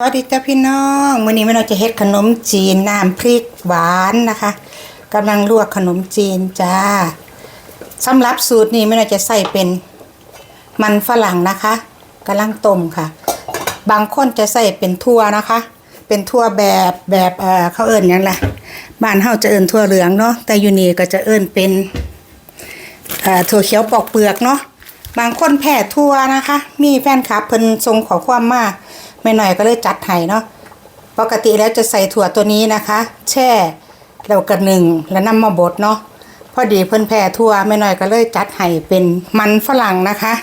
สวัสดีจ้าพี่น้องวันนี้แม่เราจะเฮ็ดขนมจีนน้ำพริกหวานนะคะกำลังลวกขนมจีนจ้าสำหรับสูตรนี้แม่เราจะใส่เป็นมันฝรั่งนะคะกำลังต้มค่ะ บางคนจะใส่เป็นทั่วนะคะ เป็นทั่วแบบแบบเอ่อเขาเอิ้นหยังล่ะบ้านเฮาจะเอิ้นทั่วเหลืองเนาะแต่อยู่นี่ก็จะเอิ้นเป็นเอ่อถั่วเขียวปอกเปลือกเนาะบางคนแผ่ทั่วนะคะ มีแฟนคลับเพิ่นส่งขอความมาก ไม่หน่อยก็เลยจัดให้เนาะปกติแล้วจะใส่ถั่วตัวนี้นะคะ แช่แล้วก็หนึ่งแล้วนำมาบดเนาะพอดีเพิ่นแผ่ทั่วไม่หน่อยก็เลยจัดให้เป็นมันฝรั่งนะคะ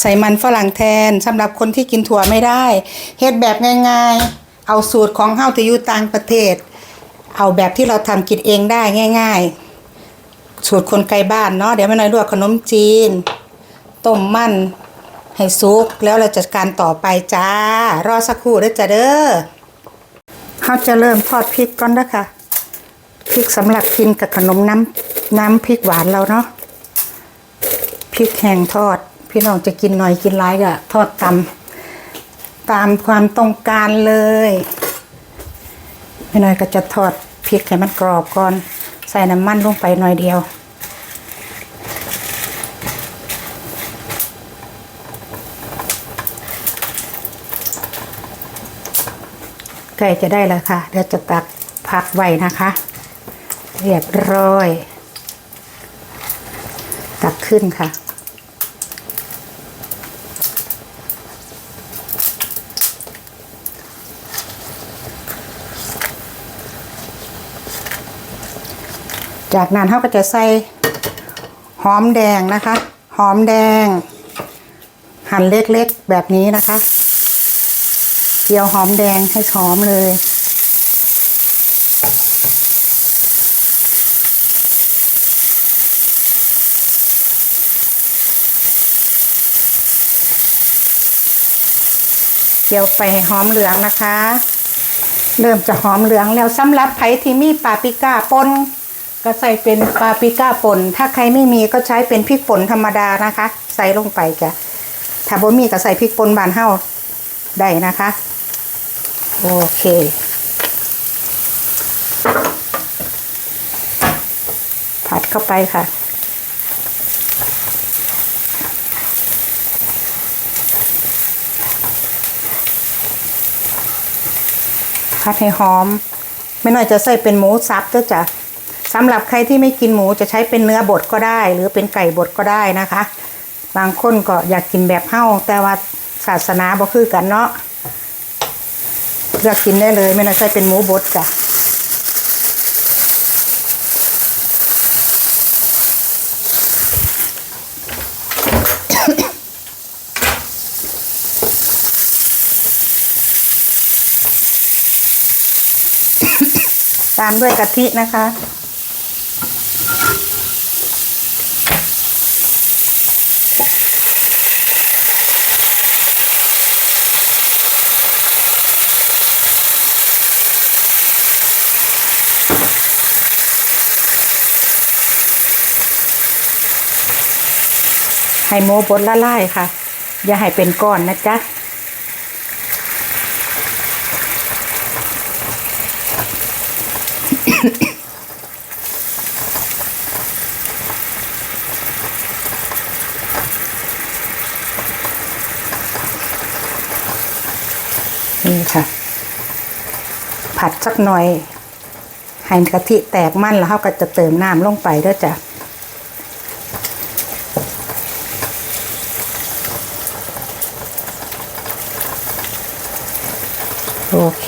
ใส่มันฝรั่งแทนสำหรับคนที่กินถั่วไม่ได้เฮ็ดแบบง่ายๆ เอาสูตรของเฮาที่อยู่ต่างประเทศ เอาแบบที่เราทำกินเองได้ง่าย ๆ สูตรคนไกลบ้านเนาะเดี๋ยวแม่น้อยลวกขนมจีนต้มมัน ให้สุกแล้วเราจัดการต่อไปจ้า รอสักครู่เด้อจ้าเด้อเขาจะเริ่มทอดพริกก่อนนะค่ะพริกสำหรับกินกับขนมน้ำน้ำพริกหวานเราเนาะพริกแห้งทอด พี่น้องจะกินหน่อยกินหลายก็ทอดตามตามความต้องการเลยแม่น้อยก็จะทอดพริกให้มันกรอบก่อน ใส่น้ำมันลงไปหน่อยเดียว ใกล้จะได้แล้วค่ะ เดี๋ยวจะตักผักไว้นะคะ เรียบร้อย ตักขึ้นค่ะ จากนั้นเขาก็จะใส่หอมแดงนะคะ หอมแดง หั่นเล็กๆแบบนี้นะคะ เจียวหอมแดงให้หอมเลย เจียวไปหอมเหลืองนะคะ เริ่มจะหอมเหลืองแล้วสำหรับไผ่ที่มีปาปิก้าป่นก็ใส่เป็นปาปิก้าป่น ถ้าใครไม่มีก็ใช้เป็นพริกป่นธรรมดานะคะ ใส่ลงไปจ้ะถ้าบ่มีก็ใส่พริกป่นบานเฮาได้นะคะ โอเค ผัดเข้าไปค่ะ ผัดให้หอม ไม่น้อยจะใส่เป็นหมูสับด้วยจ้ะสำหรับใครที่ไม่กินหมูจะใช้เป็นเนื้อบดก็ได้ หรือเป็นไก่บดก็ได้นะคะ บางคนก็อยากกินแบบเฮ้าแต่ว่าศาสนาบ่คือกันเนาะ เลือกกินได้เลยไม่น่าใช่เป็นหมูบดจ้ะตามด้วยกะทินะคะ ให้หมูบดละลายค่ะ อย่าให้เป็นก้อนนะจ๊ะ นี่ค่ะ ผัดสักหน่อย ให้กะทิแตกมันแล้วเขาก็จะเติมน้ำลงไปด้วยจ้ะ เค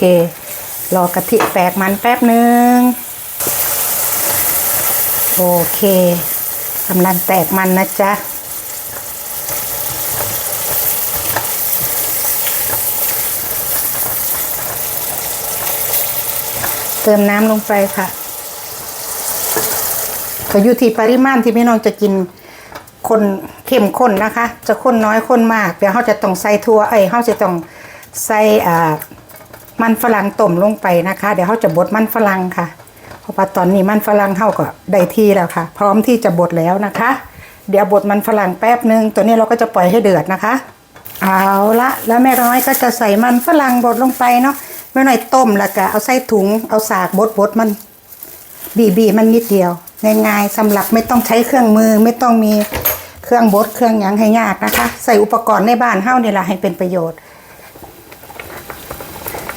รอกะทิแตกมันแป๊บหนึ่งโอเคกำลังแตกมันนะจ๊ะเติมน้ำลงไปค่ะก็อยู่ที่ปริมาณที่พี่น้องจะกินคนเข้มข้นนะคะ จะข้นน้อยข้นมาก เดี๋ยวเขาจะต้องใส่ทั่วเอ้ยเขาจะต้องใส่อ่า มันฝรั่งต้มลงไปนะคะ เดี๋ยวเขาจะบดมันฝรั่งค่ะ เพราะว่าตอนนี้มันฝรั่งเข้าก็ได้ที่แล้วค่ะ พร้อมที่จะบดแล้วนะคะ เดี๋ยวบดมันฝรั่งแป๊บนึง ตัวนี้เราก็จะปล่อยให้เดือดนะคะ เอาละแล้วแม่น้อยก็จะใส่มันฝรั่งบดลงไปเนาะแม่น้อยต้มแล้วก็เอาใส่ถุงเอาสากบดบดมันบีบีมันนิดเดียวง่ายๆสำหรับไม่ต้องใช้เครื่องมือไม่ต้องมีเครื่องบดเครื่องยังให้ยากนะคะ ใส่อุปกรณ์ในบ้านเฮ้านี่แหละให้เป็นประโยชน์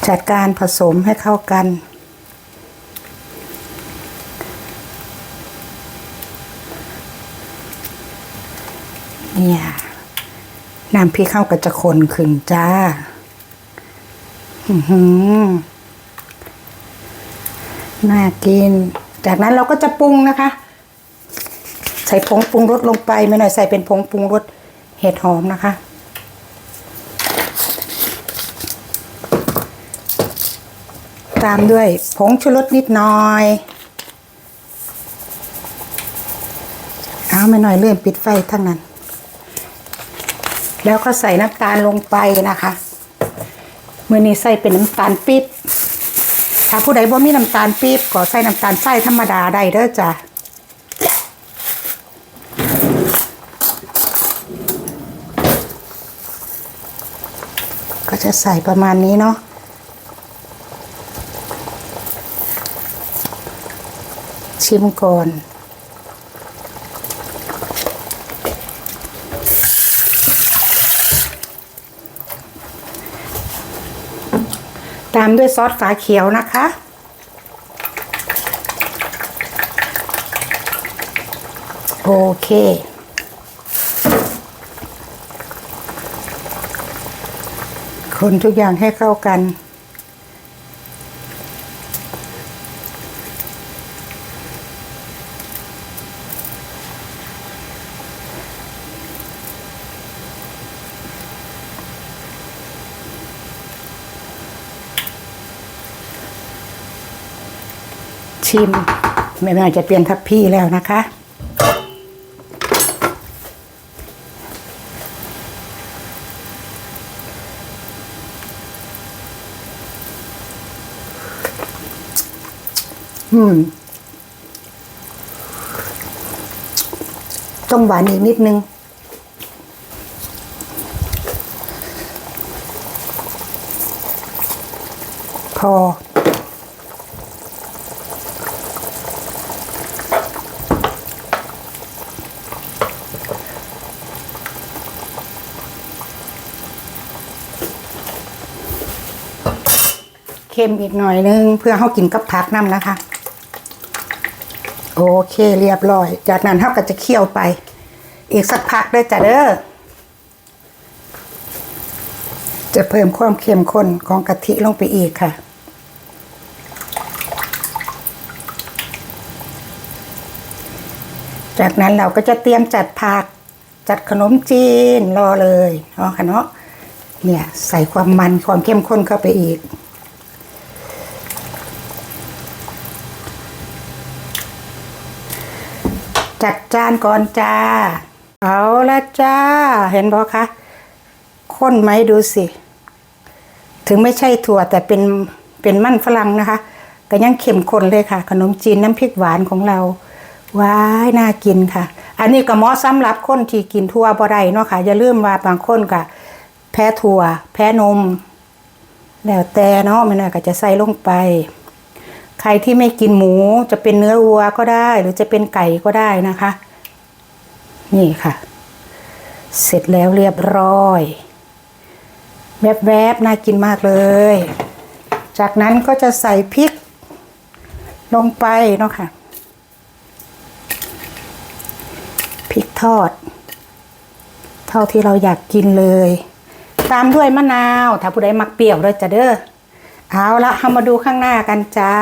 จัดการผสมให้เข้ากัน เนี่ยน้ำพริกเข้าก็จะคนขึ้นจ้า อือหือน่ากิน จากนั้นเราก็จะปรุงนะคะ ใส่ผงปรุงรสลงไปไม่หน่อยใส่เป็นผงปรุงรสเห็ดหอมนะคะ ตามด้วยผงชูรสนิดหน่อย เอาไม่หน่อยเลื่อนปิดไฟทั้งนั้น แล้วก็ใส่น้ำตาลลงไปนะคะมื่อนี้ใส่เป็นน้ำตาลปี๊บถ้าผู้ใดบ่มีน้ำตาลปี๊บก็ใส่น้ำตาลทรายธรรมดาได้เด้อจ้ะก็จะใส่ประมาณนี้เนาะ ชิมก่อน ตามด้วยซอสฝาเขียวนะคะโอเค คนทุกอย่างให้เข้ากัน ชิมไม่น่จะเปลี่ยนทัพพี่แล้วนะคะ อืม ต้องหวานอีกนิดนึงพอ เค็มอีกหน่อยนึง เพื่อเขากินกับผักน้ำนะคะ โอเคเรียบร้อย จากนั้นเขาก็จะเคี่ยวไป อีกสักพักเด้จ้ะเด้อจะเพิ่มความเข้มข้นของกะทิลงไปอีกค่ะ จากนั้นเราก็จะเตรียมจัดผักจัดขนมจีนรอเลยเนาะค่ะเนาะเนี่ยใส่ความมันความเข้มข้นเข้าไปอีก จัดจานก่อนจ้า เอาละจ้า เห็นบอคะข้นไหมดูสิ ถึงไม่ใช่ถั่วแต่เป็นเป็นมันฝรั่งนะคะก็ยังเข้มข้นเลยค่ะ ขนมจีนน้ำพริกหวานของเรา ว้ายน่ากินค่ะ อันนี้ก็เหมาะสำหรับคนที่กินทั่วบ่ได้เนาะค่ะ อย่าลืมว่าบางคนก็แพ้ถั่ว แพ้นม แล้วแต่เนาะมันน่ก็จะใส่ลงไป ใครที่ไม่กินหมูจะเป็นเนื้อวัวก็ได้ หรือจะเป็นไก่ก็ได้นะคะ นี่ค่ะ เสร็จแล้วเรียบร้อย แวบๆน่ากินมากเลย จากนั้นก็จะใส่พริก ลงไปเนาะค่ะพริกทอด เท่าที่เราอยากกินเลย ตามด้วยมะนาว ถ้าผู้ใดมักเปรี้ยวเลยจะเด้อ เอาละเรามาดูข้างหน้ากันจ้า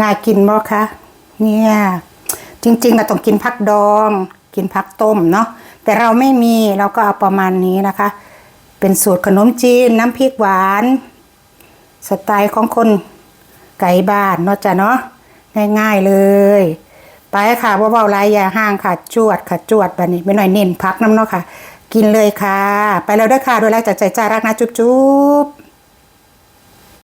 น่ากินบ่คะ เนี่ย จริงๆเราต้องกินผักดอง กินผักต้มเนาะ แต่เราไม่มีเราก็เอาประมาณนี้นะคะ เป็นสูตรขนมจีนน้ำพริกหวาน สไตล์ของคนไก่บ้านเนาะจ้ะเนาะ ง่ายๆเลย ไปค่ะว่าเบาลายอย่าห้างค่ะ จวดค่ะจวดแบบนี้ไม่หน่อยเน้นพักน้ำเนาะค่ะ กินเลยค่ะ ไปแล้วเด้วยค่ะโดยแรกจากใจจ้ารักนะจุ๊บๆ